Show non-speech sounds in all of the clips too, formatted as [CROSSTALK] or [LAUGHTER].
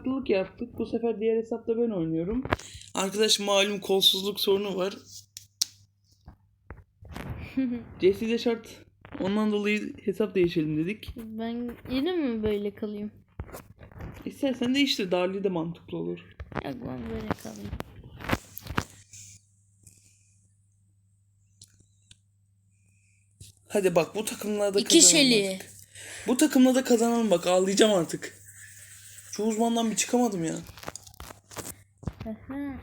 Haklılık yaptık. Bu sefer diğer hesapta ben oynuyorum. Arkadaş malum kolsuzluk sorunu var. CS'de şart. Ondan dolayı hesap değişelim dedik. Ben yine mi böyle kalayım? İstersen değiştir. Darli de mantıklı olur. Yok ben böyle kalayım. Hadi bak bu takımlarda İki kazanalım şeli. artık. Bu takımda da kazanalım bak ağlayacağım artık. Şu uzmandan bir çıkamadım ya. Aha.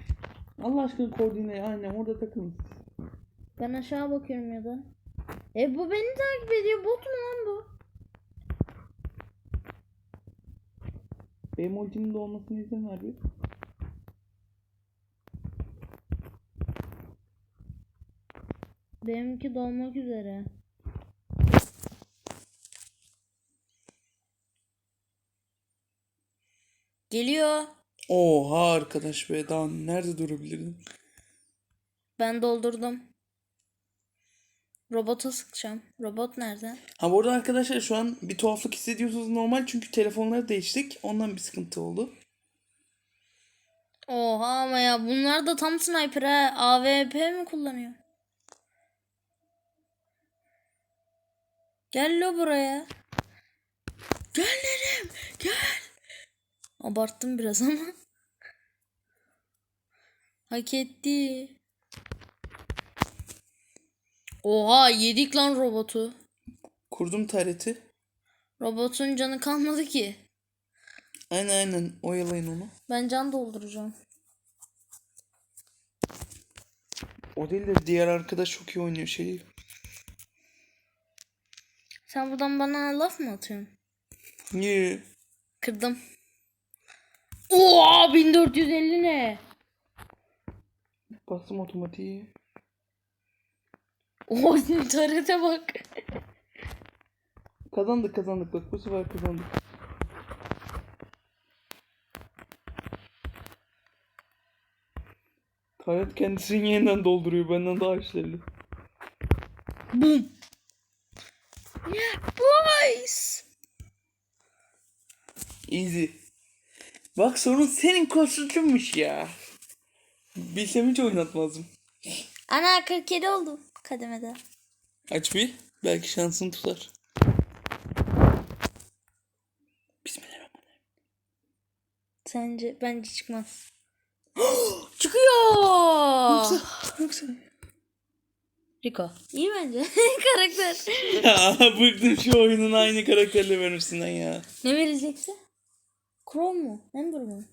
Allah aşkına koordine aynen orada takılın. Ben aşağı bakıyorum ya da. E bu beni takip ediyor. Bot mu lan bu? Benim ultimin de olmasına izin ver bir. Benimki dolmak üzere. Geliyor. Oha arkadaş be daha nerede durabilirdim? Ben doldurdum. Robota sıkacağım. Robot nerede? Ha bu arada arkadaşlar şu an bir tuhaflık hissediyorsunuz normal çünkü telefonları değiştik. Ondan bir sıkıntı oldu. Oha ama ya bunlar da tam sniper ha. AWP mi kullanıyor? Gel lo buraya. Gel. Abarttım biraz ama. Hak etti. Oha yedik lan robotu. Kurdum tareti. Robotun canı kalmadı ki. Aynen aynen oyalayın onu. Ben can dolduracağım. O değil de diğer arkadaş çok iyi oynuyor şeyi. Sen buradan bana laf mı atıyorsun? Niye? Kırdım. Oha 1450 ne? Bastım otomatiği. Oha tarete bak. Kazandık kazandık bak bu sefer kazandık. Taret kendisini yeniden dolduruyor benden daha işlevli. Boom. Yeah boys. Easy. Bak sorun senin koşucunmuş ya. Bilsem hiç oynatmazdım. Ana 47 oldu kademede. Aç bir. Belki şansın tutar. Bismillahirrahmanirrahim. Sence bence çıkmaz. [GASPS] Çıkıyor. [GASPS] Yoksa... Rico. İyi bence. [LAUGHS] Karakter. Ya bıktım şu oyunun aynı karakterle vermesinden ya. ne verecekse? Chrome mu? Ember mu?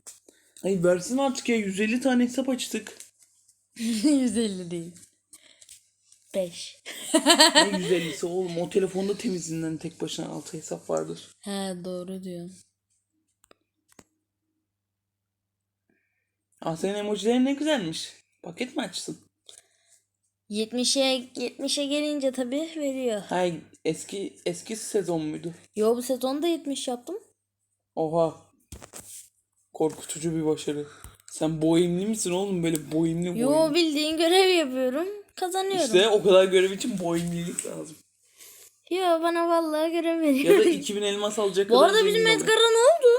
Ay versin artık ya 150 tane hesap açtık. [LAUGHS] 150 değil. 5. [LAUGHS] Ne 150'si [LAUGHS] oğlum o telefonda temizinden tek başına 6 hesap vardır. He doğru diyorsun. Aa senin emojilerin ne güzelmiş. Paket mi açtın? 70'e 70'e gelince tabii veriyor. Hay eski eski sezon muydu? Yo bu sezonda 70 yaptım. Oha. Korkutucu bir başarı. Sen boğimli misin oğlum böyle boğimli boğimli? Yo bildiğin görev yapıyorum. Kazanıyorum. İşte o kadar görev için boğimlilik lazım. Yo bana vallahi görev Ya veriyor. da 2000 elmas alacak Bu arada bizim. Edgar'a ne oldu?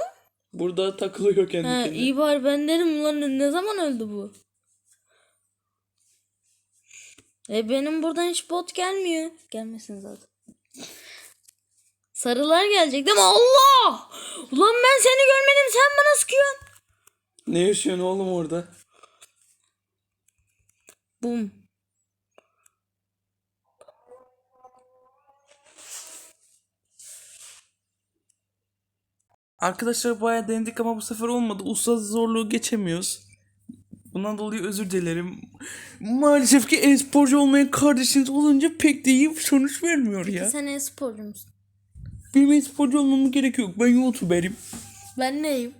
Burada takılıyor kendi kendine. iyi bari ben derim ulan ne zaman öldü bu? E benim buradan hiç bot gelmiyor. Gelmesin zaten. Sarılar gelecek değil mi? Allah! Ulan ben seni görmedim sen bana sıkıyorsun. Ne yaşıyorsun oğlum orada? Bum. Arkadaşlar bayağı denedik ama bu sefer olmadı. Usta zorluğu geçemiyoruz. Bundan dolayı özür dilerim. Maalesef ki e-sporcu olmayan kardeşiniz olunca pek de iyi bir sonuç vermiyor ya. Sen e-sporcu musun? Benim e-sporcu olmama gerek yok. Ben YouTuber'im. Ben neyim?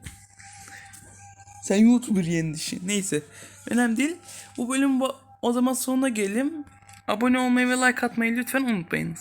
Sen YouTuber yeni dişi. Neyse. Önemli değil. Bu bölüm bu- o zaman sonuna gelelim. Abone olmayı ve like atmayı lütfen unutmayınız.